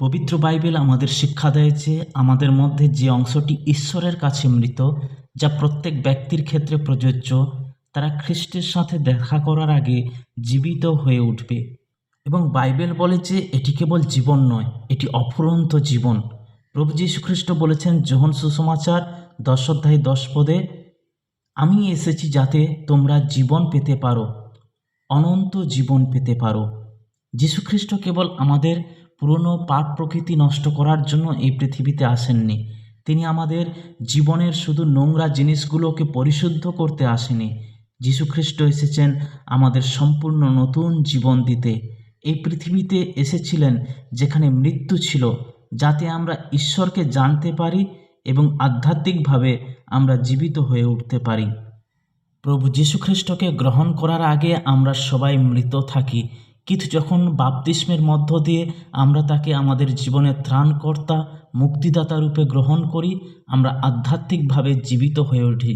পবিত্র বাইবেল আমাদের শিক্ষা দেয় যে আমাদের মধ্যে যে অংশটি ঈশ্বরের কাছে মৃত, যা প্রত্যেক ব্যক্তির ক্ষেত্রে প্রযোজ্য, তারা খ্রিস্টের সাথে দেখা করার আগে জীবিত হয়ে উঠবে। এবং বাইবেল বলে যে এটি কেবল জীবন নয়, এটি অফুরন্ত জীবন। প্রভু যীশুখ্রিস্ট বলেছেন, যোহন সুসমাচার, দশ অধ্যায় দশ পদে, আমি এসেছি যাতে তোমরা জীবন পেতে পারো, অনন্ত জীবন পেতে পারো। যীশুখ্রিস্ট কেবল আমাদের পুরনো পাপ প্রকৃতি নষ্ট করার জন্য এই পৃথিবীতে আসেননি। তিনি আমাদের জীবনের শুধু নোংরা জিনিসগুলোকে পরিশুদ্ধ করতে আসেনি। যীশুখ্রিস্ট এসেছেন আমাদের সম্পূর্ণ নতুন জীবন দিতে। এই পৃথিবীতে এসেছিলেন যেখানে মৃত্যু ছিল, যাতে আমরা ঈশ্বরকে জানতে পারি এবং আধ্যাত্মিকভাবে আমরা জীবিত হয়ে উঠতে পারি। প্রভু যীশুখ্রিস্টকে গ্রহণ করার আগে আমরা সবাই মৃত থাকি। কিন্তু যখন বাপতিস্মের মধ্য দিয়ে আমরা তাকে আমাদের জীবনের ত্রাণকর্তা, মুক্তিদাতা রূপে গ্রহণ করি, আমরা আধ্যাত্মিকভাবে জীবিত হয়ে উঠি।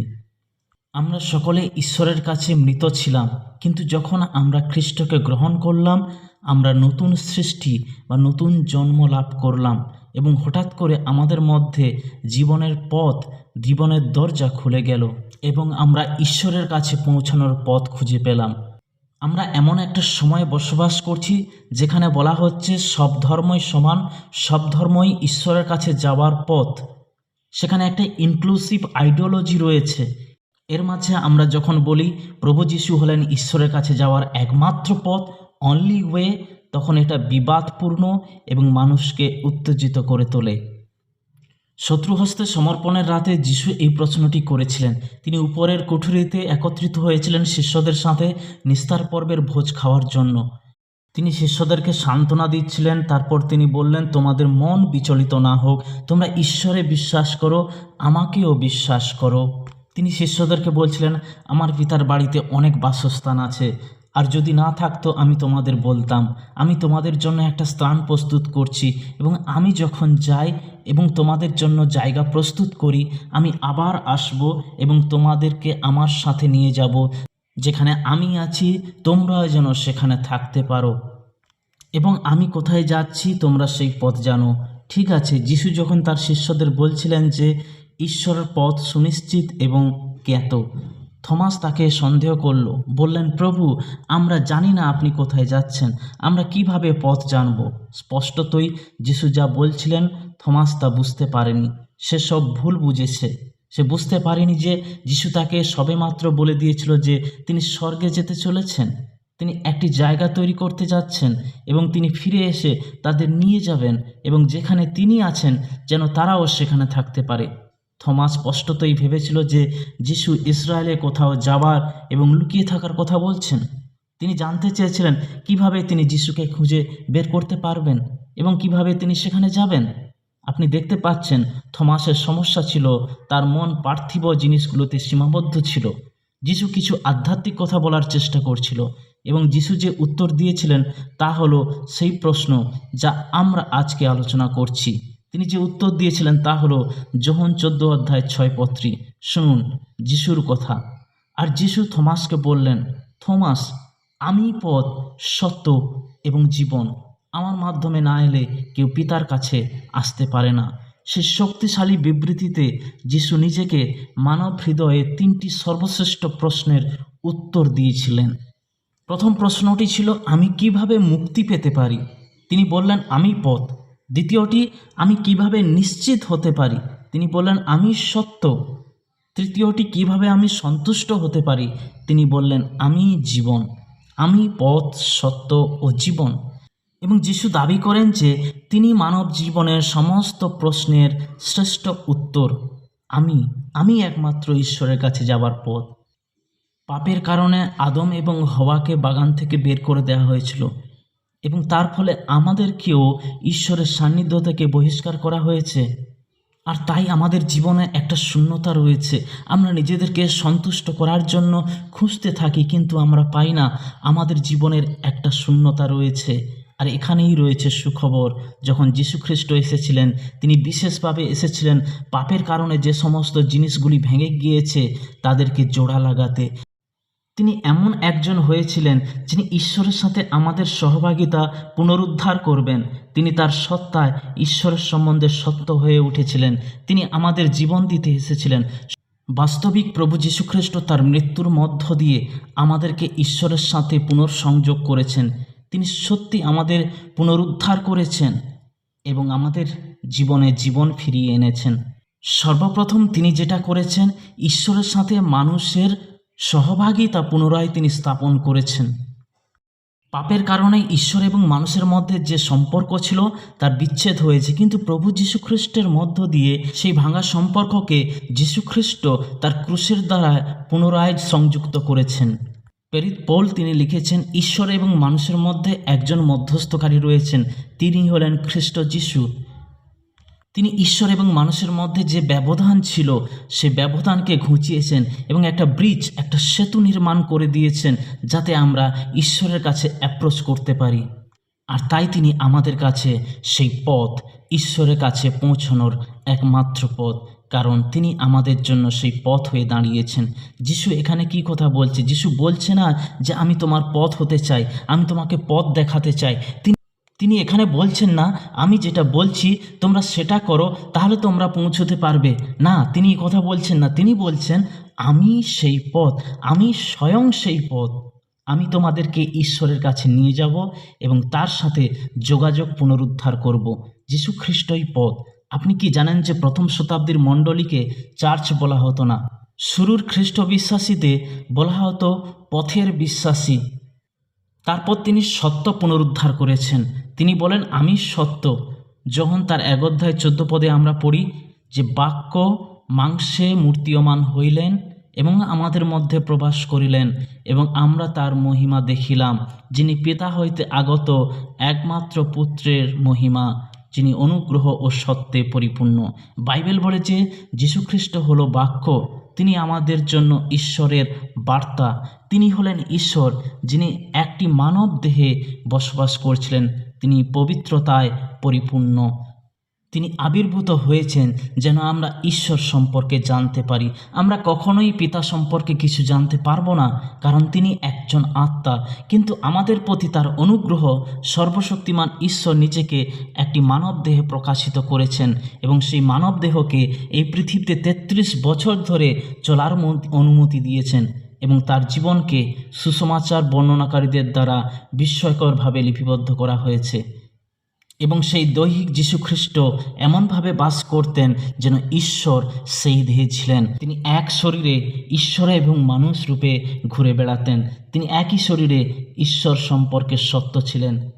আমরা সকলে ঈশ্বরের কাছে মৃত ছিলাম, কিন্তু যখন আমরা খ্রিস্টকে গ্রহণ করলাম, আমরা নতুন সৃষ্টি বা নতুন জন্ম লাভ করলাম এবং হঠাৎ করে আমাদের মধ্যে জীবনের পথ, জীবনের দরজা খুলে গেল এবং আমরা ঈশ্বরের কাছে পৌঁছানোর পথ খুঁজে পেলাম। আমরা এমন একটা সময়ে বসবাস করছি যেখানে বলা হচ্ছে সব ধর্মই সমান, সব ধর্মই ঈশ্বরের কাছে যাওয়ার পথ। সেখানে একটা ইনক্লুসিভ আইডিওলজি রয়েছে। এর মাঝে আমরা যখন বলি প্রভু যিশু হলেন ঈশ্বরের কাছে যাওয়ার একমাত্র পথ অনলি ওয়ে তখন এটা বিবাদপূর্ণ এবং মানুষকে উত্তেজিত করে তোলে। শত্রুহস্তে সমর্পণের রাতে যিশু এই প্রশ্নটি করেছিলেন। তিনি উপরের কুঠুরিতে একত্রিত হয়েছিলেন শিষ্যদের সাথে নিস্তার পর্বের ভোজ খাওয়ার জন্য। তিনি শিষ্যদেরকে সান্ত্বনা দিচ্ছিলেন, তারপর তিনি বললেন, তোমাদের মন বিচলিত না হোক, তোমরা ঈশ্বরে বিশ্বাস করো, আমাকেও বিশ্বাস করো। তিনি শিষ্যদেরকে বলছিলেন, আমার পিতার বাড়িতে অনেক বাসস্থান আছে আর যদি না থাকতো, আমি তোমাদের বলতাম, আমি তোমাদের জন্য একটা স্থান প্রস্তুত করছি এবং আমি যখন যাই এবং তোমাদের জন্য জায়গা প্রস্তুত করি, আমি আবার আসব এবং তোমাদেরকে আমার সাথে নিয়ে যাব। যেখানে আমি আছি, তোমরাও যেন সেখানে থাকতে পারো। এবং আমি কোথায় যাচ্ছি, তোমরা সেই পথ জানো। ঠিক আছে, যিশু যখন তার শিষ্যদের বলছিলেন যে, ঈশ্বরের পথ সুনিশ্চিত এবং জ্ঞাত থমাস তাকে সন্দেহ করল, বললেন, প্রভু, আমরা জানি না আপনি কোথায় যাচ্ছেন, আমরা কীভাবে পথ জানব? স্পষ্টতই, যিশু যা বলছিলেন, থমাস তা বুঝতে পারেনি, সে সব ভুল বুঝেছে, সে বুঝতে পারেনি যে যিশু তাকে সবেমাত্র বলে দিয়েছিল যে তিনি স্বর্গে যেতে চলেছেন, তিনি একটি জায়গা তৈরি করতে যাচ্ছেন এবং তিনি ফিরে এসে তাদের নিয়ে যাবেন এবং যেখানে তিনি আছেন, যেন তারাও সেখানে থাকতে পারে। থমাস স্পষ্টতই ভেবেছিল যে যিশু ইসরায়েলে কোথাও যাবার এবং লুকিয়ে থাকার কথা বলছেন। তিনি জানতে চেয়েছিলেন কীভাবে তিনি যিশুকে খুঁজে বের করতে পারবেন এবং কীভাবে তিনি সেখানে যাবেন। আপনি দেখতে পাচ্ছেন থমাসের সমস্যা ছিল, তার মন পার্থিব জিনিসগুলোতে সীমাবদ্ধ ছিল। যিশু কিছু আধ্যাত্মিক কথা বলার চেষ্টা করছিল এবং যিশু যে উত্তর দিয়েছিলেন তা হলো সেই প্রশ্ন যা আমরা আজকে আলোচনা করছি। তিনি যে উত্তর দিয়েছিলেন তা হলো যোহন চোদ্দ অধ্যায় ছয় পত্রী। শুনুন, যিশুর কথা। আর যিশু থমাসকে বললেন, থমাস আমি পথ, সত্য এবং জীবন। আমার মাধ্যমে না এলে কেউ পিতার কাছে আসতে পারে না। সে শক্তিশালী বিবৃতিতে যিশু নিজেকে মানব হৃদয়ে তিনটি সর্বশ্রেষ্ঠ প্রশ্নের উত্তর দিয়েছিলেন। প্রথম প্রশ্নটি ছিল, আমি কীভাবে মুক্তি পেতে পারি? তিনি বললেন, আমি পথ দ্বিতীয়টি, আমি কীভাবে নিশ্চিত হতে পারি? তিনি বললেন, আমি সত্য। তৃতীয়টি, কীভাবে আমি সন্তুষ্ট হতে পারি? তিনি বললেন, আমি জীবন। আমি পথ, সত্য ও জীবন। এবং যিশু দাবি করেন যে, তিনি মানব জীবনের সমস্ত প্রশ্নের শ্রেষ্ঠ উত্তর। আমি আমি একমাত্র ঈশ্বরের কাছে যাবার পথ। পাপের কারণে আদম এবং হওয়াকে বাগান থেকে বের করে দেওয়া হয়েছিল। এবং তার ফলে আমাদেরকেও ঈশ্বরের সান্নিধ্য থেকে বহিষ্কার করা হয়েছে। আর তাই আমাদের জীবনে একটা শূন্যতা রয়েছে। আমরা নিজেদেরকে সন্তুষ্ট করার জন্য খুঁজতে থাকি, কিন্তু আমরা পাই না। আমাদের জীবনের একটা শূন্যতা রয়েছে। আর এখানেই রয়েছে সুখবর। যখন যীশুখ্রিস্ট এসেছিলেন, তিনি বিশেষভাবে এসেছিলেন পাপের কারণে যে সমস্ত জিনিসগুলি ভেঙে গিয়েছে, তাদেরকে জোড়া লাগাতে। তিনি এমন একজন হয়েছিলেন যিনি ঈশ্বরের সাথে আমাদের সহভাগিতা পুনরুদ্ধার করবেন। তিনি তার সত্তায় ঈশ্বরের সম্বন্ধে সত্য হয়ে উঠেছিলেন। তিনি আমাদের জীবন দিতে এসেছিলেন। বাস্তবিক প্রভু যীশুখ্রিস্ট তার মৃত্যুর মধ্য দিয়ে আমাদেরকে ঈশ্বরের সাথে পুনর্সংযোগ করেছেন। তিনি সত্যি আমাদের পুনরুদ্ধার করেছেন এবং আমাদের জীবনে জীবন ফিরিয়ে এনেছেন। সর্বপ্রথম তিনি যেটা করেছেন, ঈশ্বরের সাথে মানুষের সহভাগিতা পুনরায় তিনি স্থাপন করেছেন। পাপের কারণে ঈশ্বর এবং মানুষের মধ্যে যে সম্পর্ক ছিল, তার বিচ্ছেদ হয়েছে। কিন্তু প্রভু যীশুখ্রিস্টের মধ্য দিয়ে সেই ভাঙা সম্পর্ককে যীশুখ্রিস্ট তার ক্রুশের দ্বারা পুনরায় সংযুক্ত করেছেন। প্রেরিত পৌল তিনি লিখেছেন, ঈশ্বর এবং মানুষের মধ্যে একজন মধ্যস্থকারী রয়েছেন। তিনি হলেন খ্রিস্ট যিশু। তিনি ঈশ্বর এবং মানুষের মধ্যে যে ব্যবধান ছিল, সে ব্যবধানকে ঘুঁচিয়েছেন এবং একটা ব্রিজ, একটা সেতু নির্মাণ করে দিয়েছেন যাতে আমরা ঈশ্বরের কাছে অ্যাপ্রোচ করতে পারি। আর তাই তিনি আমাদের কাছে সেই পথ, ঈশ্বরের কাছে পৌঁছানোর একমাত্র পথ। কারণ তিনি আমাদের জন্য সেই পথ হয়ে দাঁড়িয়েছেন। যিশু এখানে কি কথা বলছে? যিশু বলছে না যে, আমি তোমার পথ হতে চাই, আমি তোমাকে পথ দেখাতে চাই। তিনি তিনি এখানে বলছেন না, আমি যেটা বলছি, তোমরা সেটা করো, তাহলে তোমরা পৌঁছতে পারবে। না, তিনি কথা বলছেন না। তিনি বলছেন, আমি সেই পথ, আমি স্বয়ং সেই পথ। আমি তোমাদেরকে ঈশ্বরের কাছে নিয়ে যাব এবং তার সাথে যোগাযোগ পুনরুদ্ধার করব। যীশু খ্রিস্টই পথ। আপনি কি জানেন যে প্রথম শতাব্দীর মণ্ডলীকে চার্চ বলা হতো না? শুরুর খ্রিস্ট বিশ্বাসীতে বলা হতো পথের বিশ্বাসী। তারপর তিনি সত্য পুনরুদ্ধার করেছেন। তিনি বলেন, আমি সত্য। যখন তার এক অধ্যায় চোদ্দ পদে আমরা পড়ি যে বাক্য মাংসে মূর্তিয়মান হইলেন এবং আমাদের মধ্যে প্রবাস করিলেন এবং আমরা তার মহিমা দেখিলাম, যিনি পিতা হইতে আগত একমাত্র পুত্রের মহিমা, যিনি অনুগ্রহ ও সত্যে পরিপূর্ণ। বাইবেল বলে যে যীশুখ্রিস্ট হল বাক্য, তিনি আমাদের জন্য ঈশ্বরের বার্তা। তিনি হলেন ঈশ্বর, যিনি একটি মানব দেহে বসবাস করছিলেন। তিনি পবিত্রতায় পরিপূর্ণ। তিনি আবির্ভূত হয়েছেন যেন আমরা ঈশ্বর সম্পর্কে জানতে পারি। আমরা কখনোই পিতা সম্পর্কে কিছু জানতে পারব না, কারণ তিনি একজন আত্মা। কিন্তু আমাদের প্রতি তার অনুগ্রহ সর্বশক্তিমান ঈশ্বর নিজেকে একটি মানব দেহে প্রকাশিত করেছেন এবং সেই মানব দেহকে এই পৃথিবীতে তেত্রিশ বছর ধরে চলার অনুমতি দিয়েছেন। এবং তার জীবনকে সুসমাচার বর্ণনাকারীদের দ্বারা বিস্ময়করভাবে লিপিবদ্ধ করা হয়েছে। এবং সেই দৈহিক যীশুখ্রিস্ট এমনভাবে বাস করতেন যেন ঈশ্বর সেই দেহে ছিলেন। তিনি এক শরীরে ঈশ্বর এবং মানুষ রূপে ঘুরে বেড়াতেন। তিনি একই শরীরে ঈশ্বর সম্পর্কে সত্য ছিলেন।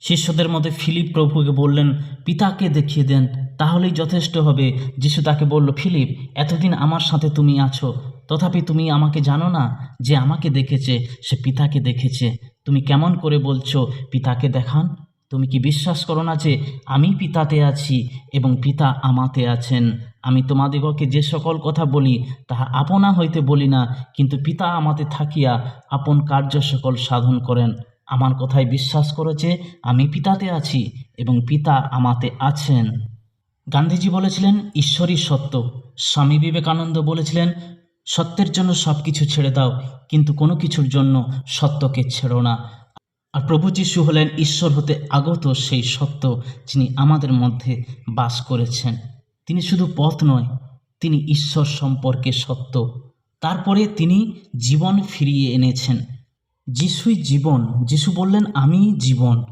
শিষ্যদের মধ্যে ফিলিপ প্রভুকে বললেন, পিতাকে দেখিয়ে দেন, তাহলেই যথেষ্ট হবে। যিশু তাকে বলল, ফিলিপ, এতদিন আমার সাথে তুমি আছো তথাপি তুমি আমাকে জানো না যে আমাকে দেখেছে, সে পিতাকে দেখেছে। তুমি কেমন করে বলছো, পিতাকে দেখান। তুমি কি বিশ্বাস করো না যে আমি পিতাতে আছি এবং পিতা আমাতে আছেন? আমি তোমাদিগকে যে সকল কথা বলি, তাহা আপনা হইতে বলি না, কিন্তু পিতা আমাতে থাকিয়া আপন কার্য সকল সাধন করেন। আমার কথায় বিশ্বাস করেছে আমি পিতাতে আছি এবং পিতা আমাতে আছেন। গান্ধীজি বলেছিলেন, ঈশ্বরই সত্য। স্বামী বিবেকানন্দ বলেছিলেন সত্যের জন্য সব কিছু ছেড়ে দাও, কিন্তু কোনো কিছুর জন্য সত্যকে ছেড়ো না। আর প্রভু যিশু হলেন ঈশ্বর হতে আগত সেই সত্য যিনি আমাদের মধ্যে বাস করেছেন। তিনি শুধু পথ নয়, তিনি ঈশ্বর সম্পর্কে সত্য। তারপরে তিনি জীবন ফিরিয়ে এনেছেন। যিশুই জীবন। যিশু বললেন, আমি জীবন।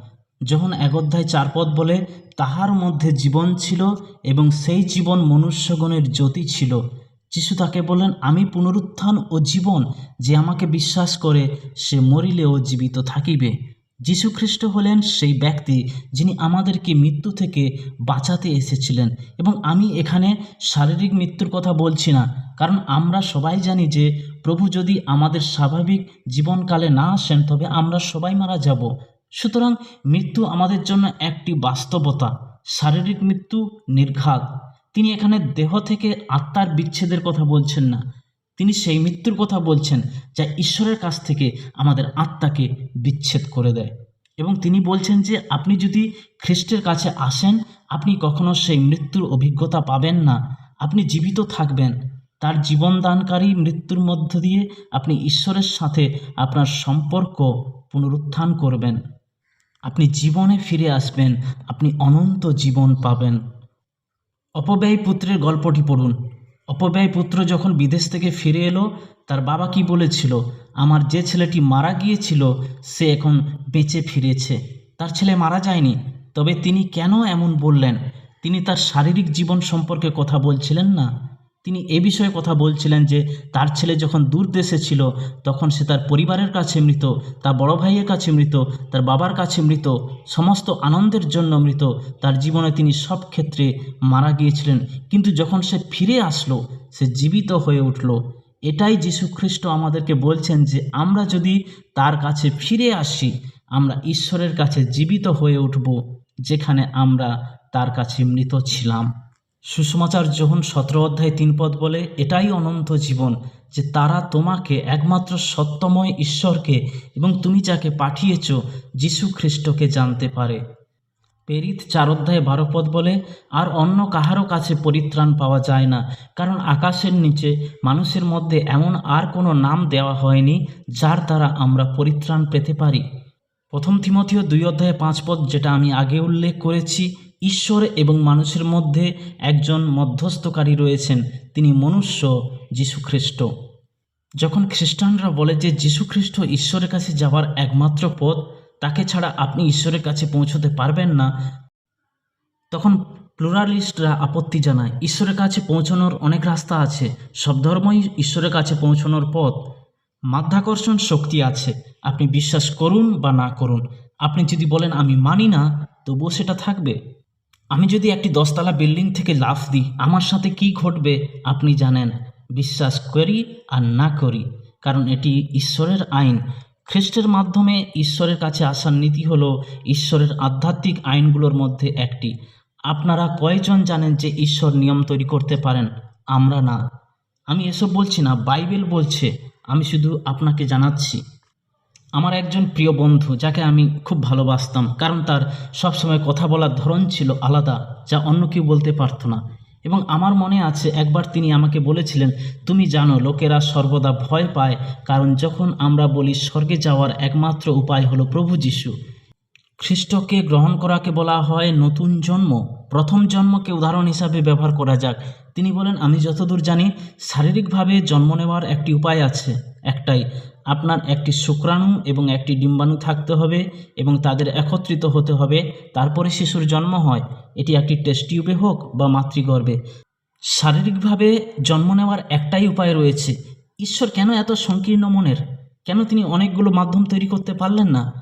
যখন এক অধ্যায় চার পদ বলে, তাহার মধ্যে জীবন ছিল এবং সেই জীবন মনুষ্যগণের জ্যোতি ছিল। যিশু তাকে বললেন, আমি পুনরুত্থান ও জীবন যে আমাকে বিশ্বাস করে, সে মরিলেও জীবিত থাকিবে। যীশুখ্রিস্ট হলেন সেই ব্যক্তি যিনি আমাদেরকে মৃত্যু থেকে বাঁচাতে এসেছিলেন। এবং আমি এখানে শারীরিক মৃত্যুর কথা বলছি না, কারণ আমরা সবাই জানি যে প্রভু যদি আমাদের স্বাভাবিক জীবনকালে না আসেন, তবে আমরা সবাই মারা যাব। সুতরাং মৃত্যু আমাদের জন্য একটি বাস্তবতা। শারীরিক মৃত্যু নির্ঘাত। তিনি এখানে দেহ থেকে আত্মার বিচ্ছেদের কথা বলছেন না। তিনি সেই মৃত্যুর কথা বলছেন যা ঈশ্বরের কাছ থেকে আমাদের আত্মাকে বিচ্ছেদ করে দেয়। এবং তিনি বলছেন যে, আপনি যদি খ্রিস্টের কাছে আসেন, আপনি কখনো সেই মৃত্যুর অভিজ্ঞতা পাবেন না। আপনি জীবিত থাকবেন। তার জীবনদানকারী মৃত্যুর মধ্য দিয়ে আপনি ঈশ্বরের সাথে আপনার সম্পর্ক পুনরুত্থান করবেন। আপনি জীবনে ফিরে আসবেন। আপনি অনন্ত জীবন পাবেন। অপব্যয় পুত্রের গল্পটি পড়ুন। অপব্যয় পুত্র যখন বিদেশ থেকে ফিরে এলো, তার বাবা কি বলেছিল? আমার যে ছেলেটি মারা গিয়েছিল, সে এখন বেঁচে ফিরেছে। তার ছেলে মারা যায়নি। তবে তিনি কেন এমন বললেন? তিনি তার শারীরিক জীবন সম্পর্কে কথা বলছিলেন না? তিনি এ বিষয়ে কথা বলছিলেন যে, তার ছেলে যখন দূর দেশে ছিল, তখন সে তার পরিবারের কাছে মৃত, তার বড় ভাইয়ের কাছে মৃত, তার বাবার কাছে মৃত, সমস্ত আনন্দের জন্য মৃত, তার জীবনে তিনি সব ক্ষেত্রে মারা গিয়েছিলেন। কিন্তু যখন সে ফিরে আসলো, সে জীবিত হয়ে উঠল। এটাই যীশু খ্রিস্ট আমাদেরকে বলছেন যে, আমরা যদি তার কাছে ফিরে আসি, আমরা ঈশ্বরের কাছে জীবিত হয়ে উঠব, যেখানে আমরা তার কাছে মৃত ছিলাম। সুষমাচার যখন সতেরো অধ্যায় তিন পদ বলে, এটাই অনন্ত জীবন যে তারা তোমাকে একমাত্র সত্যময় ঈশ্বরকে এবং তুমি যাকে পাঠিয়েছ যীশু খ্রিস্টকে জানতে পারে। পেরিত চার অধ্যায় বারো পদ বলে, আর অন্য কাহারও কাছে পরিত্রাণ পাওয়া যায় না, কারণ আকাশের নিচে মানুষের মধ্যে এমন আর কোনো নাম দেওয়া হয়নি যার দ্বারা আমরা পরিত্রাণ পেতে পারি। প্রথম থিমথিও দুই অধ্যায়ে পাঁচ পদ, যেটা আমি আগে উল্লেখ করেছি ঈশ্বর এবং মানুষের মধ্যে একজন মধ্যস্থকারী রয়েছেন, তিনি মনুষ্য যীশুখ্রিস্ট। যখন খ্রিস্টানরা বলে যে যীশুখ্রিস্ট ঈশ্বরের কাছে যাওয়ার একমাত্র পথ, তাকে ছাড়া আপনি ঈশ্বরের কাছে পৌঁছতে পারবেন না, তখন প্লুরালিস্টরা আপত্তি জানায়, ঈশ্বরের কাছে পৌঁছানোর অনেক রাস্তা আছে, সব ধর্মই ঈশ্বরের কাছে পৌঁছানোর পথ। মাধ্যাকর্ষণ শক্তি আছে, আপনি বিশ্বাস করুন বা না করুন, আপনি যদি বলেন আমি মানি না, তবুও সেটা থাকবে। আমি যদি একটি দশতলা বিল্ডিং থেকে লাফ দিই, আমার সাথে কি ঘটবে আপনি জানেন। বিশ্বাস করি আর না করি, কারণ এটি ঈশ্বরের আইন। খ্রিস্টের মাধ্যমে ঈশ্বরের কাছে আসার নীতি হলো, ঈশ্বরের আধ্যাত্মিক আইনগুলোর মধ্যে একটি। আপনারা কয়জন জানেন যে ঈশ্বর নিয়ম তৈরি করতে পারেন? আমরা না। আমি এসব বলছি না, বাইবেল বলছে। আমি শুধু আপনাকে জানাচ্ছি। আমার একজন প্রিয় বন্ধু যাকে আমি খুব ভালোবাসতাম, কারণ তার সবসময় কথা বলার ধরন ছিল আলাদা, যা অন্য কেউ বলতে পারতো না। এবং আমার মনে আছে, একবার তিনি আমাকে বলেছিলেন, তুমি জানো, লোকেরা সর্বদা ভয় পায়, কারণ যখন আমরা বলি স্বর্গে যাওয়ার একমাত্র উপায় হলো প্রভু যিশু। খ্রিস্টকে গ্রহণ করাকে বলা হয় নতুন জন্ম। প্রথম জন্মকে উদাহরণ হিসাবে ব্যবহার করা যাক। তিনি বলেন, আমি যতদূর জানি, শারীরিকভাবে জন্ম নেওয়ার একটি উপায় আছে, একটাই আপনার একটি শুক্রাণু এবং একটি ডিম্বাণু থাকতে হবে এবং তাদের একত্রিত হতে হবে। তারপরে শিশুর জন্ম হয়। এটি একটি টেস্ট টিউবে হোক বা মাতৃগর্ভে। শারীরিকভাবে জন্ম নেওয়ার একটাই উপায় রয়েছে। ঈশ্বর কেন এত সংকীর্ণ মনের? কেন তিনি অনেকগুলো মাধ্যম তৈরি করতে পারলেন না?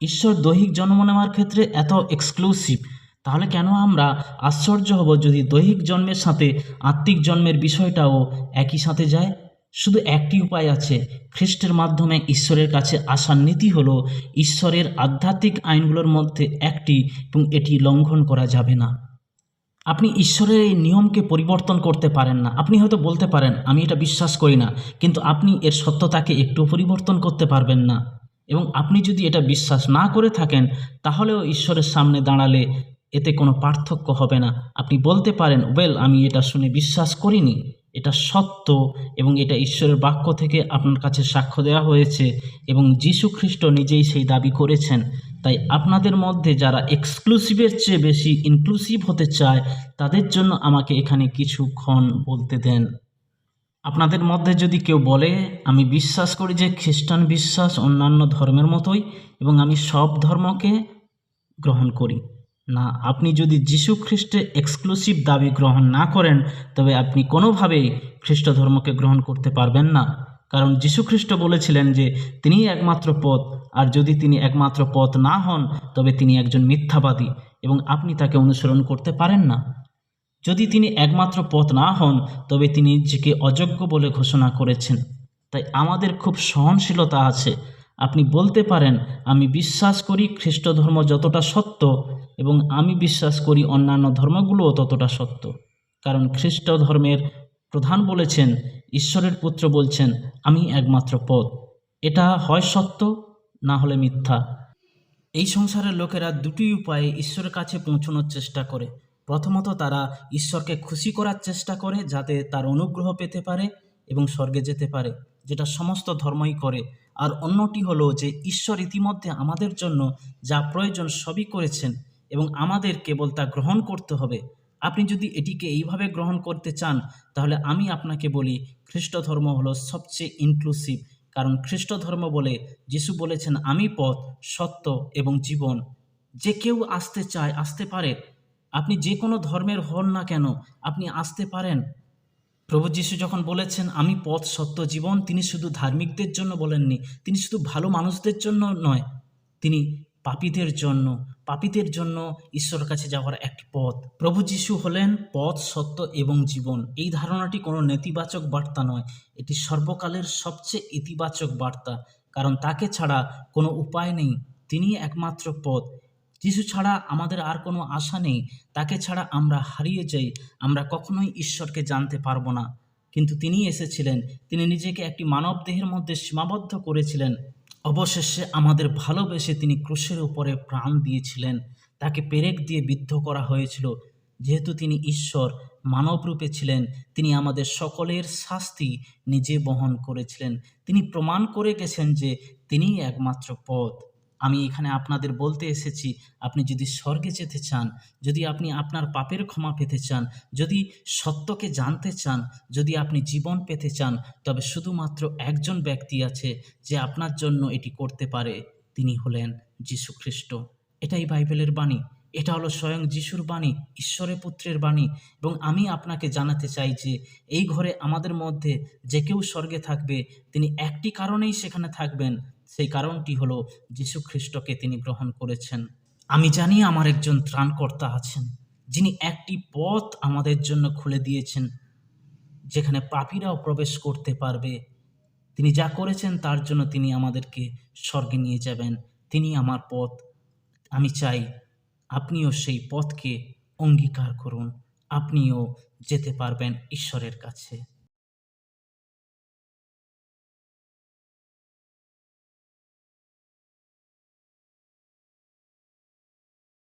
ঈশ্বর দৈহিক জন্ম নেওয়ার ক্ষেত্রে এত এক্সক্লুসিভ তাহলে কেন আমরা আশ্চর্য হব যদি দৈহিক জন্মের সাথে আত্মিক জন্মের বিষয়টাও একই সাথে যায়? শুধু একটি উপায় আছে। খ্রিস্টের মাধ্যমে ঈশ্বরের কাছে আসার নীতি হলো, ঈশ্বরের আধ্যাত্মিক আইনগুলোর মধ্যে একটি এবং এটি লঙ্ঘন করা যাবে না। আপনি ঈশ্বরের এই নিয়মকে পরিবর্তন করতে পারেন না। আপনি হয়তো বলতে পারেন, আমি এটা বিশ্বাস করি না। কিন্তু আপনি এর সত্যতাকে একটু পরিবর্তন করতে পারবেন না। এবং আপনি যদি এটা বিশ্বাস না করে থাকেন, তাহলেও ঈশ্বরের সামনে দাঁড়ালে এতে কোনো পার্থক্য হবে না। আপনি বলতে পারেন, ওয়েল, আমি এটা শুনে বিশ্বাস করিনি। এটা সত্য এবং এটা ঈশ্বরের বাক্য থেকে আপনার কাছে সাক্ষ্য দেওয়া হয়েছে এবং যীশু খ্রিস্ট নিজেই সেই দাবি করেছেন। তাই আপনাদের মধ্যে যারা এক্সক্লুসিভের চেয়ে বেশি ইনক্লুসিভ হতে চায়, তাদের জন্য আমাকে এখানে কিছুক্ষণ বলতে দেন। আপনাদের মধ্যে যদি কেউ বলে, আমি বিশ্বাস করি যে খ্রিস্টান বিশ্বাস অন্যান্য ধর্মের মতোই এবং আমি সব ধর্মকে গ্রহণ করি। না, আপনি যদি যীশু খ্রিস্টে এক্সক্লুসিভ দাবি গ্রহণ না করেন, তবে আপনি কোনোভাবেই খ্রিস্ট ধর্মকে গ্রহণ করতে পারবেন না। কারণ যীশু খ্রিস্ট বলেছিলেন যে, তিনিই একমাত্র পথ, আর যদি তিনি একমাত্র পথ না হন, তবে তিনি একজন মিথ্যাবাদী, এবং আপনি তাকে অনুসরণ করতে পারেন না। যদি তিনি একমাত্র পথ না হন, তবে তিনি নিজেকে অযোগ্য বলে ঘোষণা করেছেন। তাই আমাদের খুব সহনশীলতা আছে। আপনি বলতে পারেন, আমি বিশ্বাস করি খ্রিস্ট ধর্ম যতটা সত্য এবং আমি বিশ্বাস করি অন্যান্য ধর্মগুলোও ততটা সত্য। কারণ খ্রিস্ট ধর্মের প্রধান বলেছেন, ঈশ্বরের পুত্র বলছেন, আমি একমাত্র পথ। এটা হয় সত্য, না হলে মিথ্যা। এই সংসারের লোকেরা দুটি উপায়ে ঈশ্বরের কাছে পৌঁছানোর চেষ্টা করে। প্রথমত তারা ঈশ্বরকে খুশি করার চেষ্টা করে, যাতে তার অনুগ্রহ পেতে পারে এবং স্বর্গে যেতে পারে, যেটা সমস্ত ধর্মই করে। আর অন্যটি হলো যে ঈশ্বর ইতিমধ্যে আমাদের জন্য যা প্রয়োজন সবই করেছেন। এবং আমাদের কেবল তা গ্রহণ করতে হবে। আপনি যদি এটিকে এইভাবে গ্রহণ করতে চান, তাহলে আমি আপনাকে বলি খ্রিস্ট ধর্ম হলো সবচেয়ে ইনক্লুসিভ কারণ খ্রিস্ট ধর্ম বলে, যিশু বলেছেন, আমি পথ, সত্য এবং জীবন। যে কেউ আসতে চায়, আসতে পারে। আপনি যে কোনো ধর্মের হন না কেন, আপনি আসতে পারেন। প্রভু যিশু যখন বলেছেন, আমি পথ, সত্য, জীবন, তিনি শুধু ধার্মিকদের জন্য বলেননি, তিনি শুধু ভালো মানুষদের জন্য নয়, তিনি পাপীদের জন্য। পাপীদের জন্য ঈশ্বরের কাছে যাওয়ার একটি পথ। প্রভু যিশু হলেন পথ, সত্য এবং জীবন। এই ধারণাটি কোনো নেতিবাচক বার্তা নয়। এটি সর্বকালের সবচেয়ে ইতিবাচক বার্তা, কারণ তাকে ছাড়া কোনো উপায় নেই। তিনি একমাত্র পথ। যিশু ছাড়া আমাদের আর কোনো আশা নেই। তাকে ছাড়া আমরা হারিয়ে যাই। আমরা কখনোই ঈশ্বরকে জানতে পারব না। কিন্তু তিনি এসেছিলেন। তিনি নিজেকে একটি মানব দেহের মধ্যে সীমাবদ্ধ করেছিলেন। অবশেষে আমাদের ভালোবেসে তিনি ক্রুশের উপরে প্রাণ দিয়েছিলেন। তাকে পেরেক দিয়ে বিদ্ধ করা হয়েছিল। যেহেতু তিনি ঈশ্বর, মানবরূপে ছিলেন, তিনি আমাদের সকলের শাস্তি নিজে বহন করেছিলেন। তিনি প্রমাণ করে গেছেন যে তিনিই একমাত্র পথ। আমি এখানে আপনাদের বলতে এসেছি, আপনি যদি স্বর্গে যেতে চান, যদি আপনি আপনার পাপের ক্ষমা পেতে চান, যদি সত্যকে জানতে চান, যদি আপনি জীবন পেতে চান, তবে শুধুমাত্র একজন ব্যক্তি আছে যে আপনার জন্য এটি করতে পারে, তিনি হলেন যীশু খ্রিস্ট এটাই বাইবেলের বাণী, এটা হলো স্বয়ং যিশুর বাণী, ঈশ্বরের পুত্রের বাণী, এবং আমি আপনাকে জানাতে চাই যে, এই ঘরে আমাদের মধ্যে যে কেউ স্বর্গে থাকবে, তিনি একটি কারণেই সেখানে থাকবেন সেই কারণটি হলো যীশু খ্রিস্টকে তিনি গ্রহণ করেছেন। আমি জানি আমার একজন ত্রাণকর্তা আছেন, যিনি একটি পথ আমাদের জন্য খুলে দিয়েছেন, যেখানে পাপীরাও প্রবেশ করতে পারবে। তিনি যা করেছেন তার জন্য তিনি আমাদেরকে স্বর্গে নিয়ে যাবেন। তিনি আমার পথ। আমি চাই আপনিও সেই পথকে অঙ্গীকার করুন। আপনিও যেতে পারবেন ঈশ্বরের কাছে।